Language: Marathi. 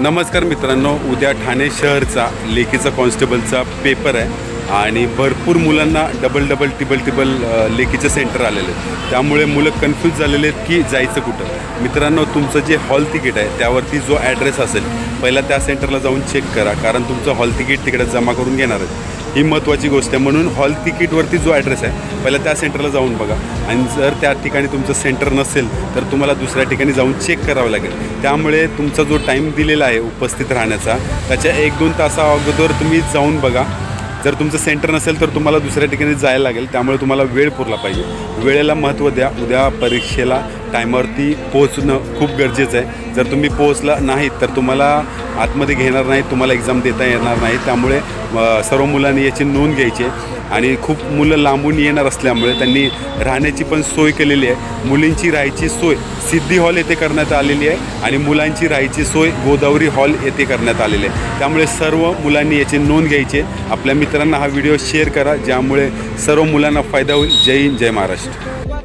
नमस्कार मित्रांनो उद्या ठाणे शहरचा लेखीचा कॉन्स्टेबलचा पेपर आहे आणि भरपूर मुलांना डबल डबल टिबल टिबल अ, लेखीचं सेंटर आलेलं आहे त्यामुळे मुलं कन्फ्यूज झालेले आहेत की जायचं कुठं. मित्रांनो तुमचं जे हॉल तिकीट आहे त्यावरती जो ॲड्रेस असेल पहिला त्या सेंटरला जाऊन चेक करा कारण तुमचं हॉल तिकीट तिकडे जमा करून घेणार आहे ही महत्त्वाची गोष्ट आहे. म्हणून हॉल तिकीटवरती जो ॲड्रेस आहे पहिला त्या सेंटरला जाऊन बघा. आणि जर त्या ठिकाणी तुमचं सेंटर नसेल तर तुम्हाला दुसऱ्या ठिकाणी जाऊन चेक करावं लागेल. त्यामुळे तुमचा जो टाईम दिलेला आहे उपस्थित राहण्याचा त्याच्या एक दोन तासा अगोदर तुम्ही जाऊन बघा. जर तुमचं सेंटर नसेल तर तुम्हाला दुसऱ्या ठिकाणी जायला लागेल. त्यामुळे तुम्हाला वेळ पुरला पाहिजे. वेळेला महत्त्व द्या. उद्या परीक्षेला टायमावरती पोहोचणं खूप गरजेचं आहे. जर तुम्ही पोहोचला नाहीत तर तुम्हाला आतमध्ये घेणार नाही तुम्हाला एक्झाम देता येणार नाही त्यामुळे सर्व मुलांनी याची नोंद घ्यायची आणि खूप मुलं लांबून येणार असल्यामुळे त्यांनी राहण्याची पण सोय केलेली आहे. मुलींची राहायची सोय सिद्धी हॉल येथे करण्यात आलेली आहे आणि मुलांची राहायची सोय गोदावरी हॉल येथे करण्यात आलेली आहे. त्यामुळे सर्व मुलांनी याची नोंद घ्यायची आपल्या मित्रांना हा व्हिडिओ शेअर करा ज्यामुळे सर्व मुलांना फायदा होईल. जय हिंद जय महाराष्ट्र.